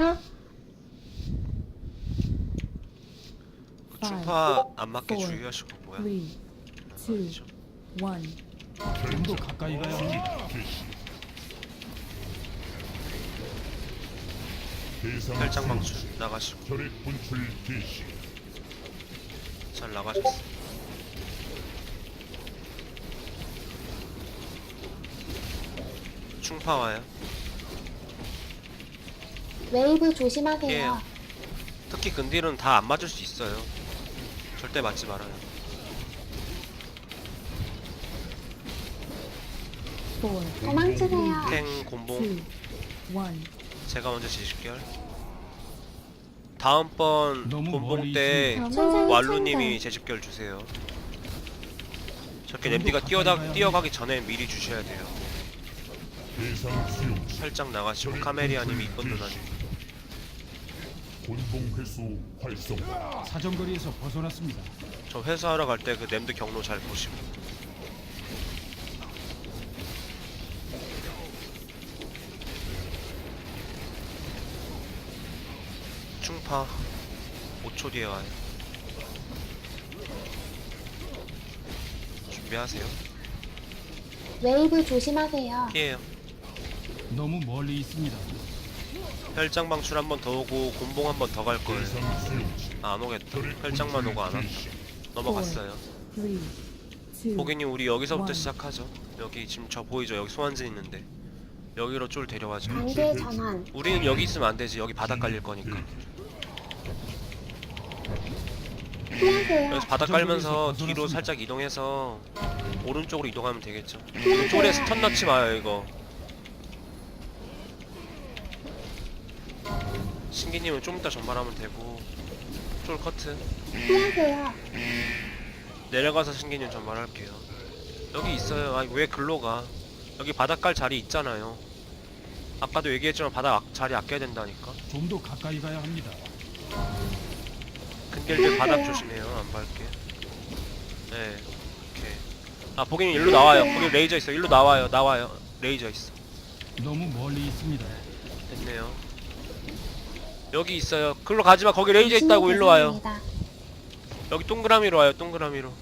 스타 그 충파 안 맞게 four, 주의하시고 뭐야? 3 2 아니죠. 1좀더 가까이 가야 합니다. 혈장 방출 나가시고 혈액 분출 개시 잘 나가셨어. 충파 와요. 웨이브 조심하세요. 피해요. 특히 근딜은 다 안 맞을 수 있어요. 절대 맞지 말아요. 4 도망치세요. 탱 곰봉 2 1 제가 먼저 지식결. 다음번 너무 곰봉 멀리 때. 천천히 왈루님이 천천히. 제집결 주세요. 저렇게 냄비가 뛰어다 뛰어가기 전에 미리 주셔야 돼요. 대상 수용 살짝 나가시고 카메리아님이 이쁜 누나님. 곤봉 회수 활성화 사정거리에서 벗어났습니다. 저 회수하러 갈 때 그 냄드 경로 잘 보시고. 충파 5초 뒤에 와요. 준비하세요. 웨이브 조심하세요. 피해요. 너무 멀리 있습니다. 혈장 방출 한 번 더 오고 곰봉 한 번 더 갈 거예요. 아, 안 오겠다. 혈장만 오고 안 왔다. 넘어갔어요. 3 2 고객님 우리 여기서부터. 시작하죠. 여기 지금 저 보이죠? 여기 소환진 있는데 여기로 쫄 데려와죠. 단계 전환. 우리는 여기 있으면 안 되지. 여기 바닥 깔릴 거니까. 피하세요. 여기서 바닥 그 깔면서 뒤로. 살짝 이동해서 오른쪽으로 이동하면 되겠죠. 피하세요. 쫄에 스턴 넣지 마요 이거. 신기님은 좀 이따 전발하면 되고 쫄 커트 피하세요. 내려가서 신기님 전발할게요. 여기 있어요. 아니 왜 글로 가? 여기 바닥 깔 자리 있잖아요. 아까도 얘기했지만 바닥 아- 자리 아껴야 된다니까. 좀 더 가까이 가야 합니다. 근길들 바닥 조심해요. 안 밟게. 네. 오케이. 아, 보기님 일로 나와요. 거기 레이저 있어. 일로 나와요. 나와요. 레이저 있어. 너무 멀리 있습니다. 됐네요. 여기 있어요. 글로 가지마. 거기 레이저 있다고 일로 와요. 대상입니다. 여기 동그라미로 와요. 동그라미로.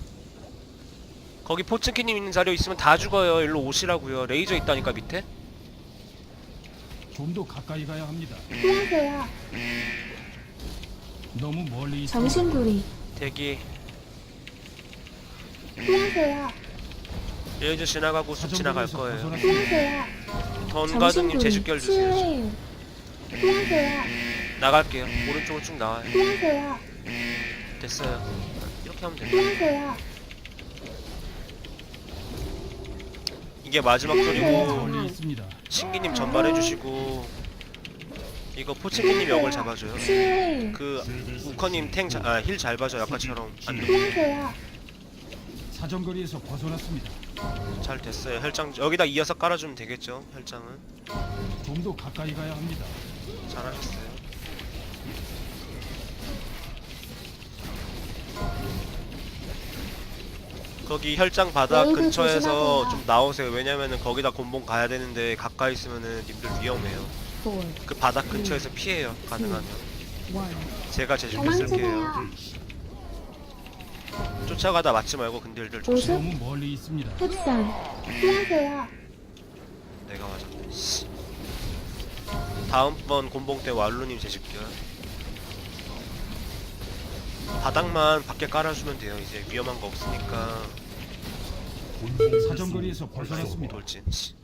거기 포츠키님 있는 자리에 있으면 다 죽어요. 일로 오시라고요. 레이저 있다니까 밑에. 좀 더 가까이 가야 합니다. 피하세요. 너무 멀리 있습니다. 정신구리 대기. 피하세요. 레이저 지나가고 숲 지나갈 거예요. 피하세요. 던가드님 제식결 주세요. 치유해요. 피하세요. 나갈게요. 오른쪽으로 쭉 나와요. 피하세요. 됐어요. 이렇게 하면 돼요. 피하세요. 이게 마지막 네. 턴이고 멀리 있습니다. 신기님 전발해주시고 이거 포치키님 역을 잡아줘요. 그 우커님 탱힐 잘 봐줘 아까처럼 안 누- 피하세요. 사정거리에서 벗어났습니다. 잘 됐어요. 혈장 여기다 이어서 깔아주면 되겠죠. 혈장은 좀 더 가까이 가야 합니다. 잘하셨어요. 거기 혈장 바닥 웨이브 근처에서 조심하세요. 좀 나오세요. 왜냐면은 거기다 곤봉 가야 되는데 가까이 있으면은 님들 위험해요. 4그 바닥 근처에서 피해요. 가능하면. 1 제가 제주도 쓸게요. 도망치세요. 쫓아가다 맞지 말고 근딜들 조심. 보습. 너무 멀리 있습니다. 흡산. 피하세요. 내가 맞았네. 씨. 다음번 곤봉 때 왈루님 제집결. 바닥만 밖에 깔아주면 돼요. 이제 위험한 거 없으니까. 사정거리에서 벗어났습니다. 돌진. 씨.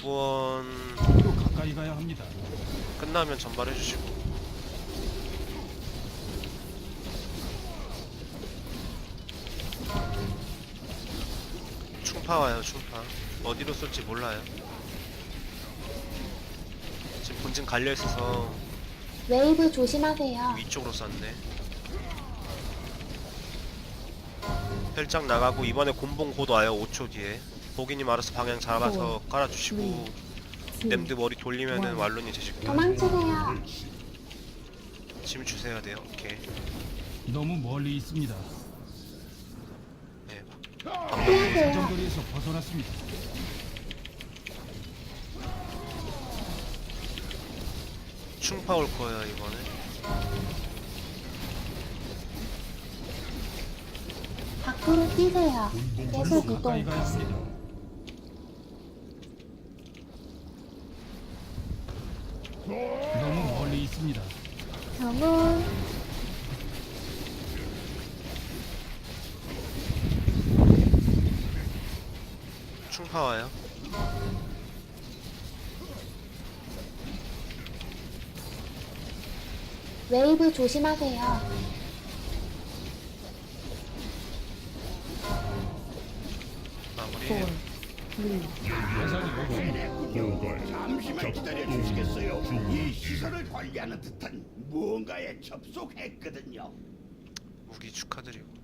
구원 좀더 가까이 가야 합니다. 끝나면 전발해주시고. 충파 와요, 충파. 어디로 쏠지 몰라요. 지금 본진 갈려 있어서 웨이브 조심하세요. 위쪽으로 쐈네. 혈장 나가고 이번에 곤봉 곧 와요. 5초 뒤에. 보기님 알아서 방향 잡아서 깔아주시고 냄드 머리 돌리면은 왈론이 제실게요. 도망치세요. 짐 주셔야 돼요. 오케이. 너무 멀리 있습니다. 네. 피하세요. 사정거리에서 벗어났습니다. 충파 올 거예요 이번에. 밖으로 뛰세요. 계속 이동. 너무 멀리 있습니다. 정훈. 충파 와요. 웨이브 조심하세요. 마무리. four, three, 대상이 없습니다. 고갈 잠시만 기다려 주시겠어요? 이 시설을 관리하는 듯한 무언가에 접속했거든요. 무기 축하드리고.